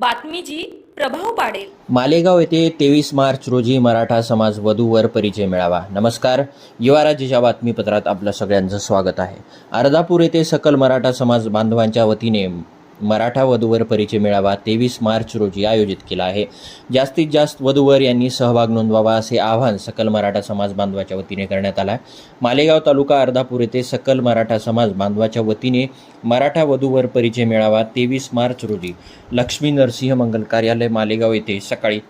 बातमी जी प्रभाव पाडेल. मालेगाव येथे तेवीस मार्च रोजी मराठा समाज वधूवर परिचय मिळावा. नमस्कार. युवा राज्याच्या बातमीपत्रात आपलं सगळ्यांचं स्वागत आहे. अर्धापूर येथे सकल मराठा समाज बांधवांच्या वतीने मराठा वधूवर परिचय मेळावा तेवीस मार्च रोजी आयोजित केला आहे. जास्तीत जास्त वधूवर यांनी सहभाग नोंदवावा असे आवाहन सकल मराठा समाज बांधवाच्या वतीने करण्यात आला आहे. मालेगाव तालुका अर्धापूर येथे सकल मराठा समाज बांधवाच्या वतीने मराठा वधूवर परिचय मेळावा तेवीस मार्च रोजी लक्ष्मी नरसिंह मंगल कार्यालय मालेगाव येथे सकाळी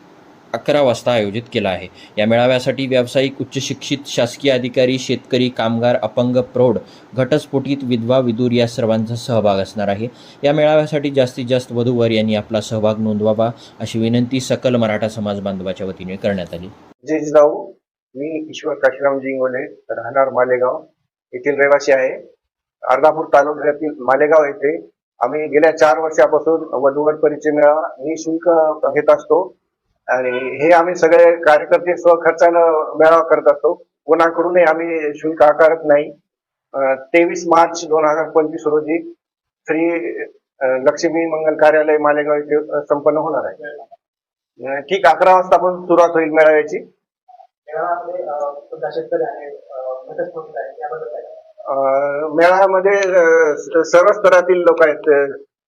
अकरा वाजता आयोजित केला आहे. या मेळाव्यासाठी व्यावसायिक उच्च शिक्षित शासकीय अधिकारी शेतकरी कामगार अपंग प्रौढ घटस्फोटीत विधवा विदूर या सर्वांचा सहभाग असणार आहे. या मेळाव्यासाठी जास्तीत जास्त वधूवर यांनी आपला सहभाग नोंदवावा अशी विनंती सकल मराठा समाज बांधवाच्या वतीने करण्यात आली. जय जिजाऊ मी ईश्वर काशीराम जिंगोले राहणार मालेगाव येथील रहिवासी आहे. अर्धापूर तालुक्यातील मालेगाव येथे आम्ही गेल्या चार वर्षापासून वधूवर परिचय मेळावा निशुल्क घेत असतो. आणि हे आम्ही सगळे कार्यकर्ते स्वखर्चानं मेळावा करत असतो. कोणाकडूनही आम्ही शुल्क आकारत नाही. तेवीस मार्च दोन हजार पंचवीस रोजी श्री लक्ष्मी मंगल कार्यालय मालेगाव येथे अं, संपन्न होणार आहे. ठीक अकरा वाजतापासून सुरुवात होईल मेळाव्याची. मेळाव्यामध्ये सर्व स्तरातील लोक आहेत.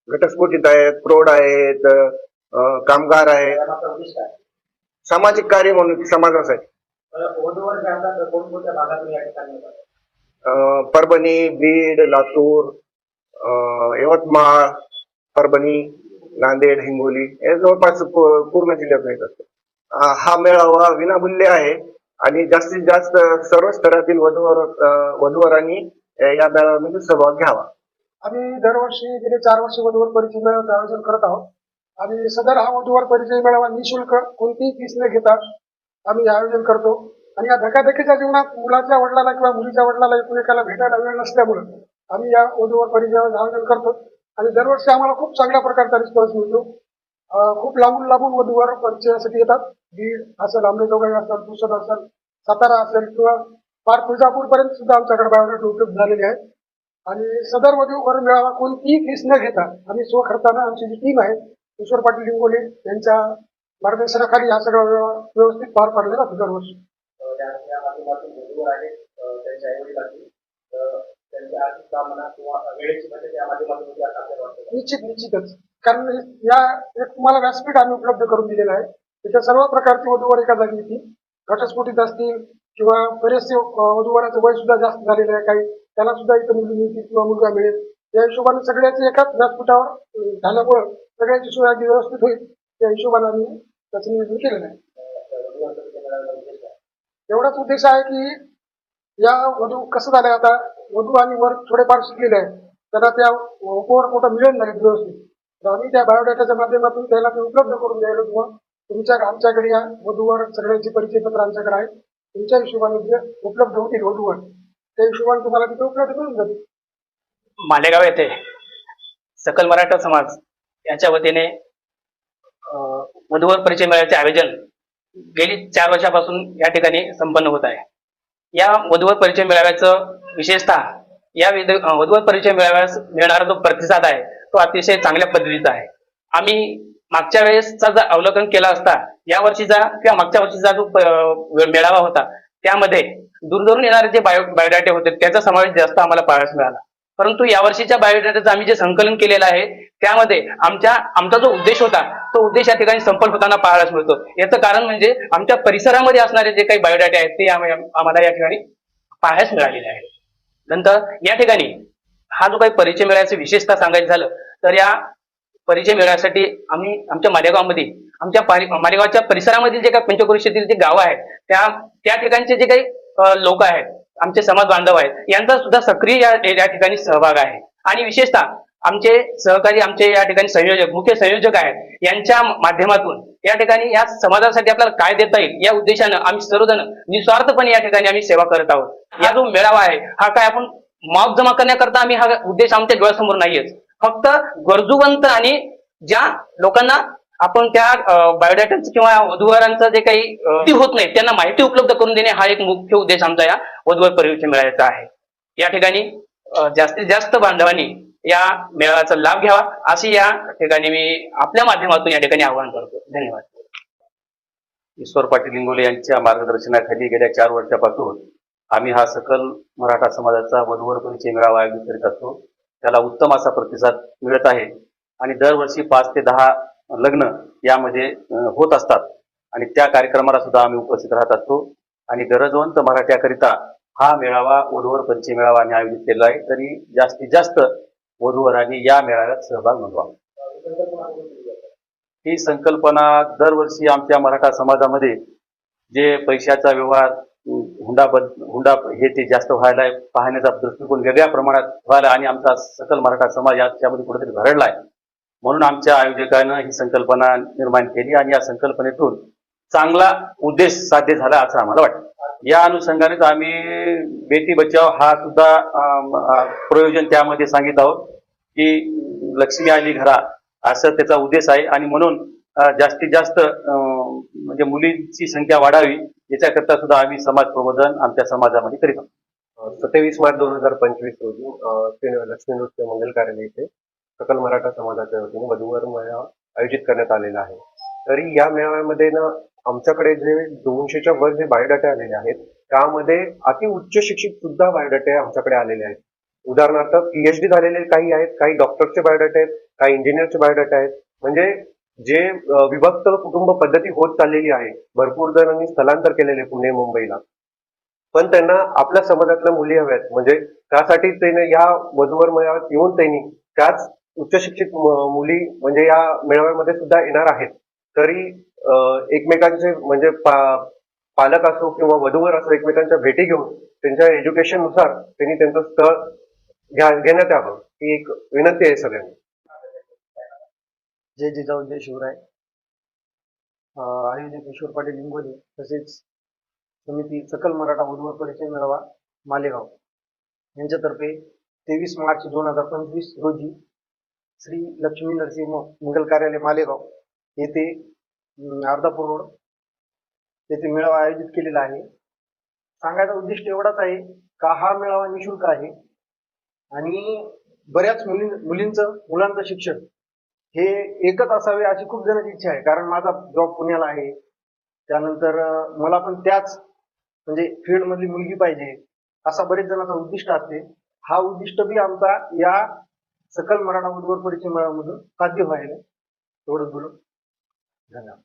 घटस्फोटित आहेत प्रौढ आहेत कामगार आहेत आहे. सामाजिक कार्य म्हणून समाजासाठी. अं, परभणी बीड लातूर अं, यवतमाळ परभणी नांदेड हिंगोली हे जवळपास पूर्ण जिल्ह्यात माहीत असतो हा मेळावा विनामूल्य आहे आणि जास्तीत जास्त सर्व स्तरातील वधूवर वधूवरांनी या मेळाव्यामध्ये सहभाग घ्यावा. आम्ही दरवर्षी गेले चार वर्ष वधूवर परिचय मेळाव्याचं आयोजन करत आहोत. आणि सदर हा वधूवर परिचय मेळावा निशुल्क कोणतीही फीस न घेता आम्ही आयोजन करतो. आणि या धकाधकीच्या जीवनात मुलाच्या वडिलाला किंवा मुलीच्या वडिलाला एकमेकाला भेटायला वेळ नसल्यामुळे आम्ही या वधूवर परिचयाचं आयोजन करतो. आणि दरवर्षी आम्हाला खूप चांगल्या प्रकारचा रिस्पॉन्स मिळतो. खूप लांबून लांबून वधूवर परिचयासाठी येतात. बीड असेल आंबेजोगाई असेल पुसद असेल सातारा असेल किंवा फार तुळजापूर पर्यंत सुद्धा आमच्याकडे बायोडेट उपलब्ध झालेले आहेत आणि सदर वधूवर मेळावा कोणतीही फीस न घेता आम्ही स्वखर्चानं आमची जी टीम आहे ईश्वर पाटील लिंगोले यांच्या मार्गदर्शनाखाली हा सगळा व्यव- व्यवस्थित पार पाडलेला जातो दरवर्षी. निश्चित निश्चितच. कारण या एक तुम्हाला व्यासपीठ आम्ही उपलब्ध करून दिलेलं आहे. त्याच्या सर्व प्रकारची वधूवर एका जागी येतील घटस्फोटित असतील किंवा बरेचसे वधूवराचं वय सुद्धा जास्त झालेलं आहे. काही त्याला सुद्धा इथं मुली मिळतील किंवा मुलगा मिळेल. या हिशोबाने सगळ्याची एकाच व्यासपीठावर झाल्यामुळं सगळ्याची सोय अगदी व्यवस्थित होईल. त्या हिशोबाने आम्ही त्याचं नियोजन केलेलं आहे. एवढाच उद्देश आहे की या वधू कसं झालंय आता? वधू आणि वर थोडेफार शिकलेले आहे त्यांना त्या उपवर कुठं मिळेल नाही व्यवस्थित. तर आम्ही त्या बायोडेटाच्या माध्यमातून त्याला ते उपलब्ध करून द्यायला किंवा तुमच्या आमच्याकडे या वधूवर सगळ्यांची परिचयपत्र आमच्याकडे आहेत तुमच्या हिशोबाने जे उपलब्ध होतील वधूवर त्या हिशोबाने तुम्हाला तिथे उपलब्ध करून जातील मालेगाव येथे सकल मराठा समाज यांच्या वतीने अ, वधूवर परिचय मेळ्याचे आयोजन गेली चार वर्षापासून या ठिकाणी संपन्न होत आहे. या वधूवर परिचय मेळाव्याचं विशेषतः या मधुवर वधूवर परिचय मेळाव्यास मिळणारा जो प्रतिसाद आहे तो अतिशय चांगल्या पद्धतीचा आहे. आम्ही मागच्या वेळेसचा जर अवलोकन केला असता या वर्षीचा किंवा मागच्या वर्षीचा जो मेळावा होता त्यामध्ये दूरदूरून येणारे जे बायो बायोडाटे होते त्याचा समावेश जास्त आम्हाला पाहायला मिळाला. परंतु यावर्षीच्या बायोडेटाचं आम्ही जे संकलन केलेलं आहे त्यामध्ये आमच्या आमचा जो उद्देश होता तो उद्देश या ठिकाणी संपन्न होताना पाहायला मिळतो. याचं कारण म्हणजे आमच्या परिसरामध्ये असणारे जे काही बायोडाटे आहेत ते आम्हाला या ठिकाणी पाहायलाच मिळालेले आहे नंतर या ठिकाणी हा जो काही परिचय मिळायचं विशेषतः सांगायचं झालं तर या परिचय मिळवण्यासाठी आम्ही आमच्या मालेगावमध्ये आमच्या मालेगावच्या परिसरामधील जे काही पंचक्रोशीतील जे गावं आहेत त्या त्या ठिकाणचे जे काही लोक आहेत आमचे समाज बांधव आहेत. यांचा सुद्धा सक्रिय या या ठिकाणी सहभाग आहे. आणि विशेषतः आमचे सहकारी आमचे या ठिकाणी संयोजक मुख्य संयोजक आहेत. यांच्या माध्यमातून या ठिकाणी या समाजासाठी आपल्याला काय देता येईल या उद्देशानं आम्ही सर्वजण निस्वार्थपणे या ठिकाणी आम्ही सेवा करत आहोत. या जो मेळावा आहे हा काय आपण माप जमा करण्याकरता आम्ही हा उद्देश आमच्या डोळ्यासमोर नाहीयेच फक्त गरजूवंत आणि ज्या लोकांना आपण त्या बायोडाटाचं किंवा वधूवरांचं जे काही होत नाही त्यांना माहिती उपलब्ध करून देणे हा एक मुख्य उद्देश आमचा या वधवर परिचय मिळायचा आहे. या ठिकाणी जास्तीत जास्त बांधवांनी या मेळाव्याचा लाभ घ्यावा अशी या ठिकाणी मी आपल्या माध्यमातून या ठिकाणी आवाहन करतो. धन्यवाद. ईश्वर पाटील इंगोले यांच्या मार्गदर्शनाखाली गेल्या चार वर्षापासून आम्ही हा सकल मराठा समाजाचा वधूवर परिचय मेळावा आयोजित करीत असतो. त्याला उत्तम असा प्रतिसाद मिळत आहे आणि दरवर्षी पाच ते दहा लग्न यामध्ये होत असतात आणि त्या कार्यक्रमाला सुद्धा आम्ही उपस्थित राहत असतो. आणि गरजवंत मराठ्याकरिता हा मेळावा वधूवर पंची मेळावा आयोजित केला आहे. तरी जास्तीत जास्त वधूवरांनी या मेळाव्यात सहभाग नोंदवा. ही संकल्पना दरवर्षी आमच्या मराठा समाजामध्ये जे पैशाचा व्यवहार हुंडा बद- हुंडा हे ते जास्त व्हायला पाहण्याचा दृष्टिकोन वेगळ्या प्रमाणात व्हायला आणि आमचा सकल मराठा समाज याच्यामध्ये कुठेतरी भरडलाय म्हणून आमच्या आयोजकानं ही संकल्पना निर्माण केली आणि या संकल्पनेतून चांगला उद्देश साध्य झाला असं आम्हाला वाटतं. या अनुषंगानेच आम्ही बेटी बचाव हा सुद्धा प्रयोजन त्यामध्ये सांगित आहोत की लक्ष्मी आली घरा असं त्याचा उद्देश आहे. आणि म्हणून जास्तीत जास्त म्हणजे मुलींची संख्या वाढावी याच्याकरता सुद्धा आम्ही समाज प्रबोधन आमच्या समाजामध्ये करीत आहोत. सत्तावीस मार्च दोन हजार पंचवीस रोजी लक्ष्मी नृत्य मंगल कार्यालय येथे सकल मराठा समाजाच्या वतीने वधूवर मेळावा आयोजित करण्यात आलेला आहे. तरी या मेळाव्यामध्ये ना आमच्याकडे जे दोनशेच्या वर जे बायोडाटे आलेले आहेत त्यामध्ये अति उच्च शिक्षित सुद्धा बायोडाटे आमच्याकडे आलेले आहेत. उदाहरणार्थ पीएचडी झालेले काही आहेत काही डॉक्टरचे बायोडाटे आहेत काही इंजिनियरचे बायोडाटे आहेत. म्हणजे जे विभक्त कुटुंब पद्धती होत चाललेली आहे भरपूर जणांनी स्थलांतर केलेले पुणे मुंबईला. पण त्यांना आपल्या समाजातल्या मुली हव्यात. म्हणजे त्यासाठी त्याने या वधूवर मेळाव्यात येऊन त्यांनी त्याच उच्च शिक्षित मुली म्हणजे या मेळाव्यामध्ये सुद्धा येणार आहेत. तरी एकमेकांचे म्हणजे पा- पालक असो किंवा वधूवर असो एकमेकांच्या भेटी घेऊन त्यांच्या एज्युकेशननुसार त्यांनी त्यांचं स्थळ घ्या- घेण्यात यावं ही एक विनंती आहे सगळ्यांनी. जय जिजाऊ जय शिवराय. अं, आयोजक पाटील लिंगोले तसेच समिती सकल मराठा वधूवर परिचय मेळावा मालेगाव. यांच्यातर्फे तेवीस मार्च दोन हजार पंचवीस रोजी श्री लक्ष्मी नरसिंह मंगल कार्यालय मालेगाव. येथे अर्धापूर रोड येथे मेळावा आयोजित केलेला आहे. सांगायचा उद्दिष्ट एवढाच आहे का हा मेळावा निशुल्क आहे? आणि बऱ्याच मुली मुलींचं मुलांचं शिक्षण हे एकच असावे अशी खूप जणांची इच्छा आहे. कारण माझा जॉब पुण्याला आहे. त्यानंतर मला पण त्याच म्हणजे फील्ड मधली मुलगी पाहिजे असा बरेच जणांचा उद्दिष्ट असते. हा उद्दिष्ट बी आमचा या सकल मराठा वधूवर परिचय मेळाव्यामधून साध्य व्हायला एवढंच बोलून. धन्यवाद